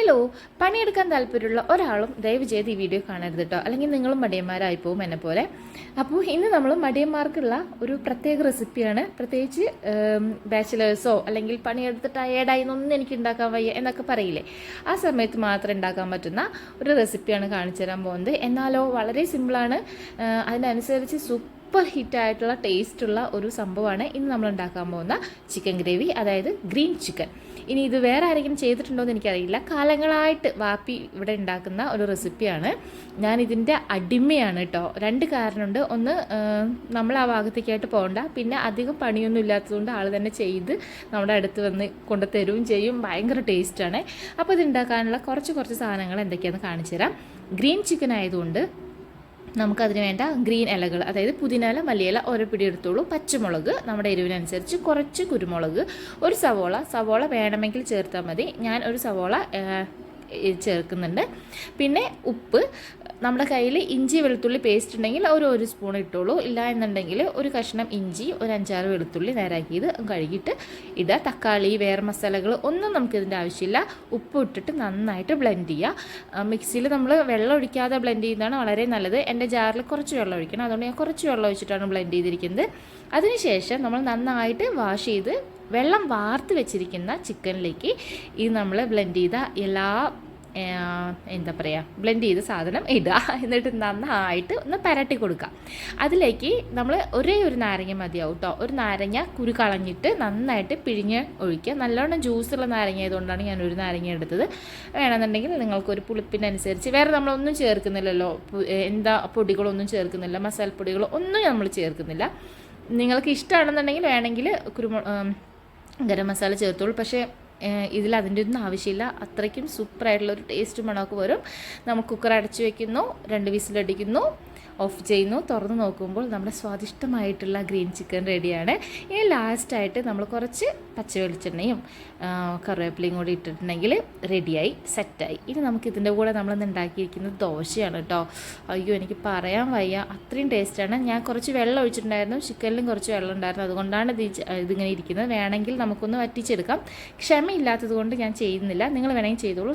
Hello പണിയെടുക്കാൻ താല്പര്യമുള്ള ഒരാളും ദയവ് ചെയ്ത് ഈ വീഡിയോ കാണരുത് കേട്ടോ അല്ലെങ്കിൽ നിങ്ങളും മടിയന്മാരായി പോകും എന്നെ പോലെ. അപ്പോൾ ഇന്ന് നമ്മൾ മടിയന്മാർക്കുള്ള ഒരു പ്രത്യേക റെസിപ്പിയാണ് പ്രത്യേകിച്ച് ബാച്ചിലേഴ്സോ അല്ലെങ്കിൽ പണിയെടുത്ത് ടയേർഡായി ഒന്നും എനിക്ക് ഉണ്ടാക്കാൻ വയ്യ എന്നൊക്കെ പറയില്ലേ. ആ സമയത്ത് മാത്രം ഉണ്ടാക്കാൻ പറ്റുന്ന ഒരു റെസിപ്പിയാണ് കാണിച്ചു തരാൻ പോകുന്നത്. എന്നാലോ വളരെ സിമ്പിളാണ് അതിനനുസരിച്ച് സൂപ്പർ ഹിറ്റായിട്ടുള്ള ടേസ്റ്റുള്ള ഒരു സംഭവമാണ് ഇന്ന് നമ്മൾ ഉണ്ടാക്കാൻ പോകുന്ന ചിക്കൻ ഗ്രേവി അതായത് ഗ്രീൻ ചിക്കൻ ഇനി ഇത് വേറെ ആരെങ്കിലും ചെയ്തിട്ടുണ്ടോ എന്ന് എനിക്കറിയില്ല. കാലങ്ങളായിട്ട് വാപ്പി ഇവിടെ ഉണ്ടാക്കുന്ന ഒരു റെസിപ്പിയാണ് ഞാൻ ഇതിന്റെ അടിമയാണ് കേട്ടോ രണ്ട് കാരണമുണ്ട്. ഒന്ന് നമ്മൾ ആ ഭാഗത്തേക്കായിട്ട് പോകണ്ട. പിന്നെ അധികം പണിയൊന്നും ഇല്ലാത്തതുകൊണ്ട് ആൾ തന്നെ ചെയ്ത് നമ്മുടെ അടുത്ത് വന്ന് കൊണ്ട് തരുകയും ചെയ്യും. ഭയങ്കര ടേസ്റ്റാണ് അപ്പോൾ ഇത് ഉണ്ടാക്കാനുള്ള കുറച്ച് കുറച്ച് സാധനങ്ങൾ എന്തൊക്കെയാണെന്ന് കാണിച്ചു തരാം ഗ്രീൻ ചിക്കൻ ആയതുകൊണ്ട് നമുക്കതിന് വേണ്ട ഗ്രീൻ ഇലകൾ അതായത് പുതിന ഇല മല്ലിയില ഓരോ പിടി എടുത്തോളൂ. പച്ചമുളക് നമ്മുടെ എരിവിനനുസരിച്ച് കുറച്ച് കുരുമുളക് ഒരു സവോള. സവോള വേണമെങ്കിൽ ചേർത്താൽ മതി. ഞാൻ ഒരു സവോള ചേർക്കുന്നുണ്ട്. പിന്നെ ഉപ്പ് നമ്മുടെ കയ്യിൽ ഇഞ്ചി വെളുത്തുള്ളി പേസ്റ്റ് ഉണ്ടെങ്കിൽ ഒരു ഒരു സ്പൂൺ ഇട്ടോളൂ. ഇല്ല എന്നുണ്ടെങ്കിൽ ഒരു കഷ്ണം ഇഞ്ചി ഒരു അഞ്ചാറ് വെളുത്തുള്ളി നേരാക്കിയത് കഴുകിയിട്ട് ഇടുക. തക്കാളി വേറെ മസാലകൾ ഒന്നും നമുക്കിതിന്റെ ആവശ്യമില്ല. ഉപ്പ് ഇട്ടിട്ട് നന്നായിട്ട് ബ്ലെൻഡ് ചെയ്യുക. മിക്സിയിൽ നമ്മൾ വെള്ളം ഒഴിക്കാതെ ബ്ലെൻഡ് ചെയ്യുന്നതാണ് വളരെ നല്ലത്. എന്റെ ജാറിൽ കുറച്ച് വെള്ളം ഒഴിക്കണം. അതുകൊണ്ട് ഞാൻ കുറച്ച് വെള്ളം ഒഴിച്ചിട്ടാണ് ബ്ലെൻഡ് ചെയ്തിരിക്കുന്നത്. അതിനുശേഷം നമ്മൾ നന്നായിട്ട് വാഷ് ചെയ്ത് വെള്ളം വാർത്ത് വെച്ചിരിക്കുന്ന ചിക്കനിലേക്ക് ഈ നമ്മൾ ബ്ലെൻഡ് ചെയ്ത എല്ലാ എന്താ പറയുക ബ്ലെൻഡ് ചെയ്ത സാധനം ഇടുക. എന്നിട്ട് നന്നായിട്ട് ഒന്ന് പരട്ടി കൊടുക്കുക. അതിലേക്ക് നമ്മൾ ഒരേ ഒരു നാരങ്ങ മതിയാവും കേട്ടോ ഒരു നാരങ്ങ കുരു കളഞ്ഞിട്ട് നന്നായിട്ട് പിഴിഞ്ഞ് ഒഴിക്കുക. നല്ലോണം ജ്യൂസുള്ള നാരങ്ങ ആയതുകൊണ്ടാണ് ഞാൻ ഒരു നാരങ്ങ എടുത്തത്. വേണമെന്നുണ്ടെങ്കിൽ നിങ്ങൾക്കൊരു പുളിപ്പിനനുസരിച്ച് വേറെ നമ്മളൊന്നും ചേർക്കുന്നില്ലല്ലോ. എന്താ പൊടികളൊന്നും ചേർക്കുന്നില്ല മസാലപ്പൊടികളോ ഒന്നും നമ്മൾ ചേർക്കുന്നില്ല. നിങ്ങൾക്ക് ഇഷ്ടമാണെന്നുണ്ടെങ്കിൽ വേണമെങ്കിൽ കുരുമു ഉം, ഗരം മസാല ചേർത്തോളൂ. പക്ഷേ ഇതിൽ അതിന്റെ ഒന്നും ആവശ്യമില്ല. അത്രയ്ക്കും സൂപ്പറായിട്ടുള്ള ഒരു ടേസ്റ്റ് മണമൊക്കെ വരും. നമ്മൾ കുക്കർ അടച്ചു വെക്കുന്നു രണ്ട് വിസിലടിക്കുന്നു. ഓഫ് ചെയ്യുന്നു. തുറന്ന് നോക്കുമ്പോൾ നമ്മുടെ സ്വാദിഷ്ടമായിട്ടുള്ള ഗ്രീൻ ചിക്കൻ റെഡിയാണ്. ഇനി ലാസ്റ്റായിട്ട് നമ്മൾ കുറച്ച് പച്ച വെളിച്ചെണ്ണയും കറിവേപ്പിലയും കൂടി ഇട്ടിട്ടുണ്ടെങ്കിൽ റെഡിയായി സെറ്റായി ഇനി നമുക്ക് ഇതിന്റെ കൂടെ നമ്മളിന്ന് ഉണ്ടാക്കിയിരിക്കുന്നത് ദോശയാണ് കേട്ടോ. അയ്യോ എനിക്ക് പറയാൻ വയ്യ. അത്രയും ടേസ്റ്റാണ് ഞാൻ കുറച്ച് വെള്ളം ഒഴിച്ചിട്ടുണ്ടായിരുന്നു. ചിക്കനിലും കുറച്ച് വെള്ളം ഉണ്ടായിരുന്നു. അതുകൊണ്ടാണ് ഇത് ഇതിങ്ങനെ ഇരിക്കുന്നത്. വേണമെങ്കിൽ നമുക്കൊന്ന് വറ്റിച്ചെടുക്കാം. ക്ഷമയില്ലാത്തത് കൊണ്ട് ഞാൻ ചെയ്യുന്നില്ല. നിങ്ങൾ വേണമെങ്കിൽ ചെയ്തോളൂ.